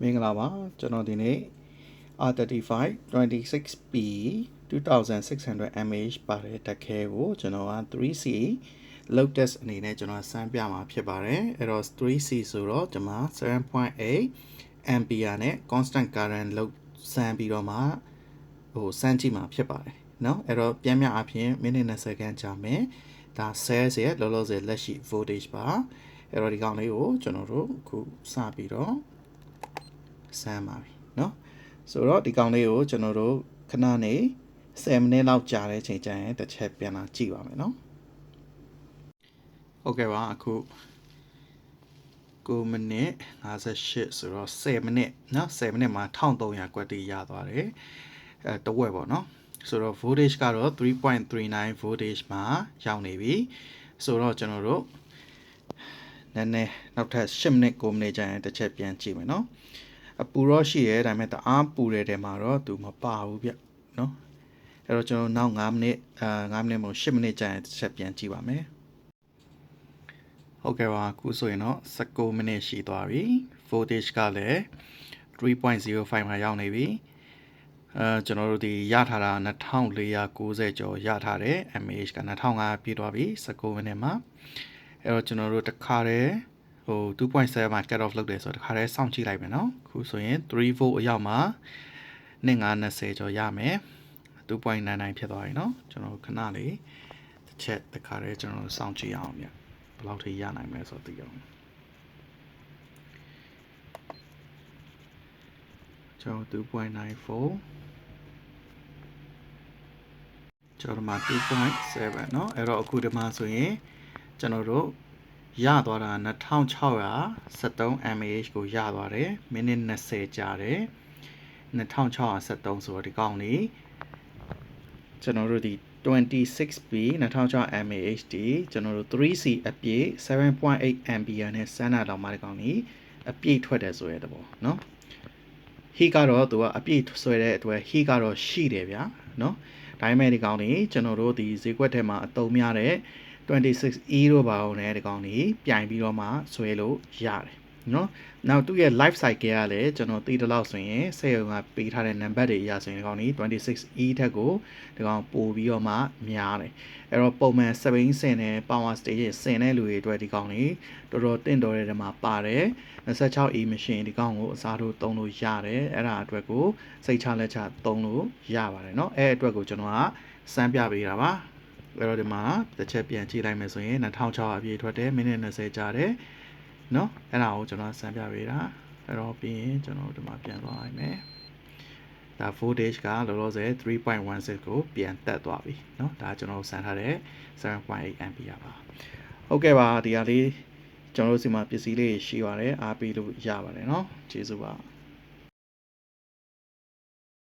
မင်္ဂလာပါကျွန်တော်ဒီနေ့ R35 26P 2600 mAh ပါတဲ့တက်ခဲကိုကျွန်တော်က 3C load test အနေနဲ့ကျွန်တော်စမ်းပြမှာဖြစ်ပါတယ်အဲ့တော့ 3C ဆိုတော့ကျွန်မ7.8 ampere နဲ့ constant current load စမ်းပြီးတော့မှဟိုစမ်းကြည့်မှာဖြစ်ပါတယ်เนาะအဲ့တော့ပြန်ပြအဖြစ်မိနစ်20ခန်းကြာမယ်ဒါ cells ရဲ့လောလောဆယ်လက်ရှိ voltage ပါအဲ့တော့ဒီကောင်လေးကိုကျွန်တော်တို့အခုစပြီးတော့ စမ်းပါပြီเนาะဆိုတော့ဒီကောင်လေးကိုကျွန်တော်တို့ခဏနေ10မိနစ်လောက်ကြာတဲ့ချိန်ကျရင်တစ်ချက်ပြန်လာကြည့်ပါမယ်เนาะဟုတ်ကဲ့ပါအခု9မိနစ်58ဆိုတော့10မိနစ်เนาะ10မိနစ်မှာ1300ကွက်တီရသွားတယ်အဲတဝက်ပေါ့เนาะဆိုတော့ voltage ကတော့3.39 voltage မှာရောက်နေပြီဆိုတော့ကျွန်တော်တို့နည်းနည်းနောက်ထပ်10မိနစ်9မိနစ်ကြာရင်တစ်ချက်ပြန်ကြည့်မယ်เนาะ အပူတော့ရှိရဲဒါပေမဲ့တအားပူတဲ့တဲမှာတော့သူမပါဘူးဗျနော်အဲ့တော့ကျွန်တော်နောက်9မိနစ်အာ9မိနစ်မဟုတ်10မိနစ်ကြာရင်တစ်ချက်ပြန်ကြည့်ပါမယ်ဟုတ်ကဲ့ပါအခုဆိုရင်တော့16မိနစ်ရှိသွားပြီ voltage ကလည်း3.05မှာရောက်နေပြီအဲကျွန်တော်တို့ဒီရထားတာ2490ကျော်ရထားတယ် MAH က2500ပြည့်သွားပြီ16မိနစ်မှာအဲ့တော့ကျွန်တော်တို့တခါတည်း ဟို2.7မှာ cut off လုပ်တယ်ဆိုတော့တစ်ခါတည်းစောင့်ကြည့်လိုက်မယ်နော်ခုဆိုရင်3 volt အရောက်မှာ2520ကျော်ရမယ်2.99ဖြစ်သွားပြီနော်ကျွန်တော်ခဏလေးတစ်ချက်တစ်ခါတည်းကျွန်တော်စောင့်ကြည့်အောင်ဗျဘယ်လောက်ထိရနိုင်မလဲဆိုတော့သိအောင်ကျွန်တော်2.94ကျွန်တော်ဒီမှာ2.7เนาะအဲ့တော့အခုဒီမှာဆိုရင်ကျွန်တော်တို့ ရသွားတာ2673 mAh ကိုရသွားတယ်မိနစ်20ကြာတယ်2673ဆိုတော့ဒီကောင်လေးကျွန်တော်တို့ဒီ 26B 2600 mAh ဒီကျွန်တော်တို့ 3C အပြည့်7.8 ampere နဲ့စမ်းတာတော့မှဒီကောင်လေးအပြည့်ထွက်တယ်ဆိုရတဲ့ပေါ့เนาะ heat ကတော့သူကအပြည့်ဆွဲတဲ့အတွက် heat ကတော့ရှိတယ်ဗျာเนาะ ဒါပေမဲ့ဒီကောင်လေးကျွန်တော်တို့ဒီဈေးကွက်ထဲမှာအတုံးများတဲ့ 26E တို့ပါအောင်လည်းဒီကောင်ကြီးပြိုင်ပြီးတော့မှဆွဲလို့ရတယ် နော်နောက်သူ့ရဲ့ life cycle ကလည်းကျွန်တော်သိတဲ့လောက်ဆိုရင်စက်ရုံကပေးထားတဲ့ number တွေအရဆိုရင်ဒီကောင်ကြီး 26E ထက်ကိုဒီကောင်ပို့ပြီးတော့မှများတယ်အဲ့တော့ပုံမှန်စပိန်စင်နဲ့ power station စင်တဲ့လူတွေအတွက်ဒီကောင်ကြီးတော်တော်တင့်တော်တဲ့နေရာမှာပါတယ် 26E machine ဒီကောင်ကိုအစားထိုးသုံးလို့ရတယ်အဲ့ဒါအတွက်ကိုစိတ်ချလက်ချသုံးလို့ရပါတယ်เนาะအဲ့အတွက်ကိုကျွန်တော်ကစမ်းပြပေးတာပါအဲ့တော့ဒီမှာတစ်ချက်ပြန်ကြည့်လိုက်မယ်ဆိုရင်2006အပြည့်ထွက်တယ်မိနစ်20ကြာတယ် เนาะအဲ့ဒါကိုကျွန်တော်စမ်းပြပေးတာအဲ့တော့ပြီးရင်ကျွန်တော်ဒီမှာပြန်သွားနိုင်မယ်ဒါ voltage ကလောလောဆယ်3.16ကိုပြန်တက်သွားပြီเนาะဒါကျွန်တော်စမ်းထားတဲ့7.8 ampere ပါဟုတ်ကဲ့ပါဒီဟာလေးကျွန်တော်တို့စီမှာပစ္စည်းလေးရှိပါတယ်အားပေးလို့ရပါတယ်เนาะကျေးဇူးပါ